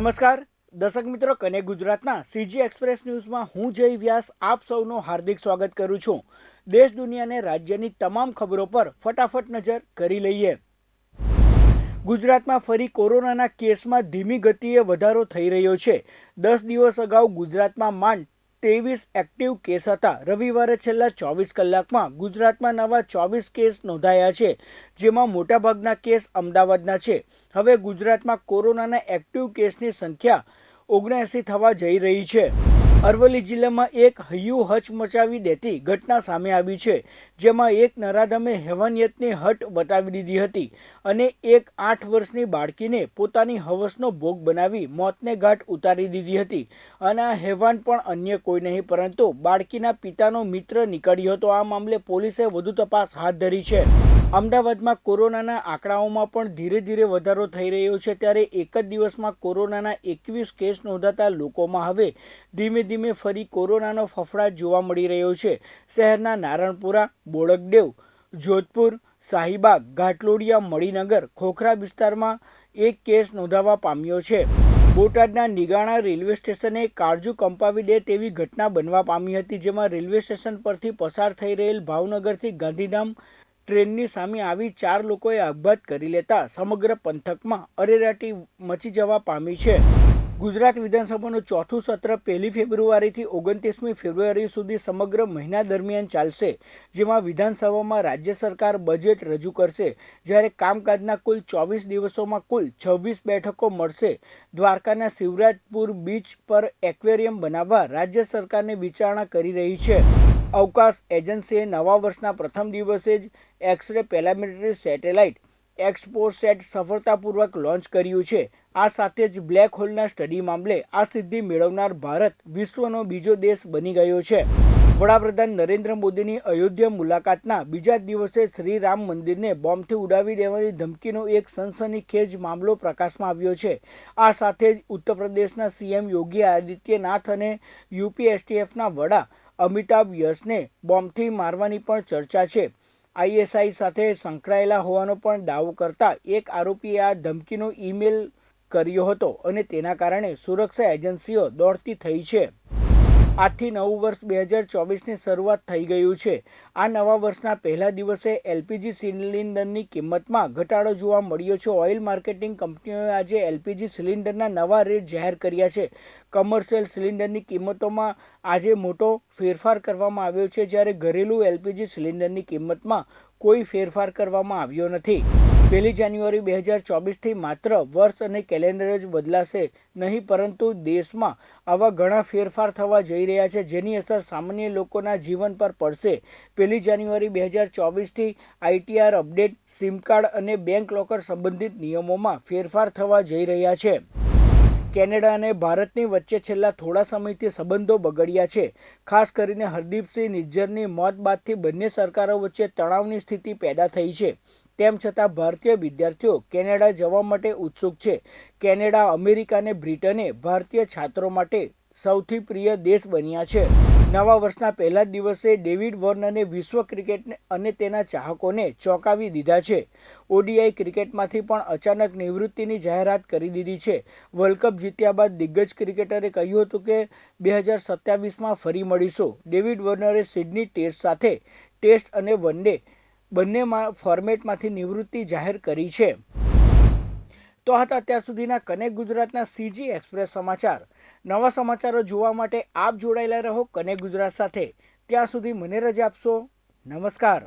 નમસ્કાર. દર્શક મિત્રો, કને ગુજરાતના સીજી એક્સપ્રેસ ન્યૂઝમાં હું જય વ્યાસ આપ સૌનું હાર્દિક સ્વાગત કરું છું. દેશ, દુનિયાને રાજ્યની તમામ ખબરો પર ફટાફટ નજર કરી લઈએ. ગુજરાતમાં ફરી કોરોનાના કેસમાં ધીમી ગતિએ વધારો થઈ રહ્યો છે. દસ દિવસ અગાઉ ગુજરાતમાં માંડ ત્રેવીસ એક્ટિવ કેસ હતા. રવિવારે છેલ્લા ચોવીસ કલાકમાં ગુજરાતમાં નવા ચોવીસ કેસ નોંધાયા છે, જેમાં મોટાભાગના કેસ અમદાવાદના છે. હવે ગુજરાતમાં કોરોનાના એક્ટિવ કેસની સંખ્યા ઓગણએંસી થવા જઈ રહી છે. અરવલ્લી જિલ્લામાં એક હૈયું હચ મચાવી દેતી ઘટના સામે આવી છે, જેમાં એક નરાધમે હેવાનિયતની હટ બતાવી દીધી હતી અને એક આઠ વર્ષની બાળકીને પોતાની હવસનો ભોગ બનાવી મોતને ઘાટ ઉતારી દીધી હતી. અને આ હેવાન પણ અન્ય કોઈ નહીં, પરંતુ બાળકીના પિતાનો મિત્ર નીકળ્યો હતો. આ મામલે પોલીસે વધુ તપાસ હાથ ધરી છે. અમદાવાદમાં કોરોનાના આંકડાઓમાં પણ ધીરે ધીરે વધારો થઈ રહ્યો છે ત્યારે એક જ દિવસમાં કોરોનાના એકવીસ કેસ નોંધાતા લોકોમાં હવે ધીમે ધીમે ફરી કોરોનાનો ફફડાટ જોવા મળી રહ્યો છે. શહેરના નારણપુરા, બોડકદેવ, જોધપુર, શાહીબાગ, ઘાટલોડિયા, મણિનગર, ખોખરા વિસ્તારમાં એક કેસ નોંધાવા પામ્યો છે. બોટાદના નિગાણા રેલવે સ્ટેશને કાળજુ કંપાવી દે તેવી ઘટના બનવા પામી હતી, જેમાં રેલવે સ્ટેશન પરથી પસાર થઈ રહેલ ભાવનગરથી ગાંધીધામ ટ્રેનની સામે આવી ચાર લોકોએ આપઘાત કરી લેતા સમગ્ર પંથકમાં અરેરાટી મચી જવા પામી છે. ગુજરાત વિધાનસભાનું ચોથું સત્ર પહેલી ફેબ્રુઆરીથી ઓગણત્રીસમી ફેબ્રુઆરી સુધી સમગ્ર મહિના દરમિયાન ચાલશે, જેમાં વિધાનસભામાં રાજ્ય સરકાર બજેટ રજૂ કરશે, જ્યારે કામકાજના કુલ ચોવીસ દિવસોમાં કુલ છવ્વીસ બેઠકો મળશે. દ્વારકાના શિવરાજપુર બીચ પર એક્વેરિયમ બનાવવા રાજ્ય સરકારને વિચારણા કરી રહી છે. અવકાશ એજન્સીએ નવા વર્ષના પ્રથમ દિવસે જ એક્સરે પેલામેટરી સેટેલાઇટ એક્સપોસેટ સફળતાપૂર્વક લોન્ચ કર્યું છે. આ સાથે જ બ્લેક હોલના સ્ટડી મામલે આ સિદ્ધિ મેળવનાર ભારત વિશ્વનો બીજો દેશ બની ગયો છે. વડાપ્રધાન નરેન્દ્ર મોદીની અયોધ્યા મુલાકાતના બીજા દિવસે શ્રી રામ મંદિરને બોમ્બથી ઉડાવી દેવાની ધમકીનો એક સનસનીખેજ મામલો પ્રકાશમાં આવ્યો છે. આ સાથે જ ઉત્તર પ્રદેશના સીએમ યોગી આદિત્યનાથ અને યુપીએસટીએફના વડા અમિતાભ યશને બોમ્બથી મારવાની પણ ચર્ચા છે. આઈએસઆઈ સાથે સંકળાયેલા હોવાનો પણ દાવો કરતા એક આરોપીએ આ ધમકીનો ઈમેલ કર્યો હતો અને તેના કારણે સુરક્ષા એજન્સીઓ દોડતી થઈ છે. આજથી નવું વર્ષ બે હજાર ચોવીસની શરૂઆત થઈ ગયું છે. આ નવા વર્ષના પહેલા દિવસે એલપીજી સિલિન્ડરની કિંમતમાં ઘટાડો જોવા મળ્યો છે. ઓઇલ માર્કેટિંગ કંપનીઓએ આજે એલપીજી સિલિન્ડરના નવા રેટ જાહેર કર્યા છે. કમર્શિયલ સિલિન્ડરની કિંમતોમાં આજે મોટો ફેરફાર કરવામાં આવ્યો છે. જ્યારે ઘરેલું એલપીજી સિલિન્ડરની કિંમતમાં કોઈ ફેરફાર કરવામાં આવ્યો નથી. પહેલી જાન્યુઆરી બે હજાર ચોવીસથી માત્ર વર્ષ અને કેલેન્ડર જ બદલાશે નહીં, પરંતુ દેશમાં આવા ઘણા ફેરફાર થવા જઈ રહ્યા છે, જેની અસર સામાન્ય લોકોના જીવન પર પડશે. પહેલી જાન્યુઆરી બે હજાર ચોવીસથી આઈટીઆર અપડેટ, સિમ કાર્ડ અને બેંક લોકર સંબંધિત નિયમોમાં ફેરફાર થવા જઈ રહ્યા છે. કેનેડા અને ભારતની વચ્ચે છેલ્લા થોડા સમયથી સંબંધો બગડ્યા છે. ખાસ કરીને હરદીપસિંહ નિજ્જરની મોત બાદથી બંને સરકારો વચ્ચે તણાવની સ્થિતિ પેદા થઈ છે. તેમ છતાં ભારતીય વિદ્યાર્થીઓ કેનેડા જવા માટે ઉત્સુક છે. કેનેડા, અમેરિકા અને બ્રિટને ભારતીય છાત્રો માટે સૌથી પ્રિય દેશ બન્યા છે. નવા વર્ષના પહેલા દિવસે ડેવિડ વોર્નરે વિશ્વ ક્રિકેટ અને તેના ચાહકોને ચોંકાવી દીધા છે. ઓડીઆઈ ક્રિકેટમાંથી પણ અચાનક નિવૃત્તિની જાહેરાત કરી દીધી છે. વર્લ્ડ કપ જીત્યા બાદ દિગ્ગજ ક્રિકેટરે કહ્યું હતું કે, બે હજાર સત્યાવીસમાં ફરી મળીશું. ડેવિડ વોર્નરે સિડની ટેસ્ટ સાથે ટેસ્ટ અને વન ડે બંનેમાં ફોર્મેટમાંથી નિવૃત્તિ જાહેર કરી છે. તો હતા અત્યાર સુધીના કનેક્ટ ગુજરાતના સીજી એક્સપ્રેસ સમાચાર. નવા સમાચારો જોવા માટે આપ જોડાયેલા રહો કનેક્ટ ગુજરાત સાથે. ત્યાં સુધી મને રજા આપશો. નમસ્કાર.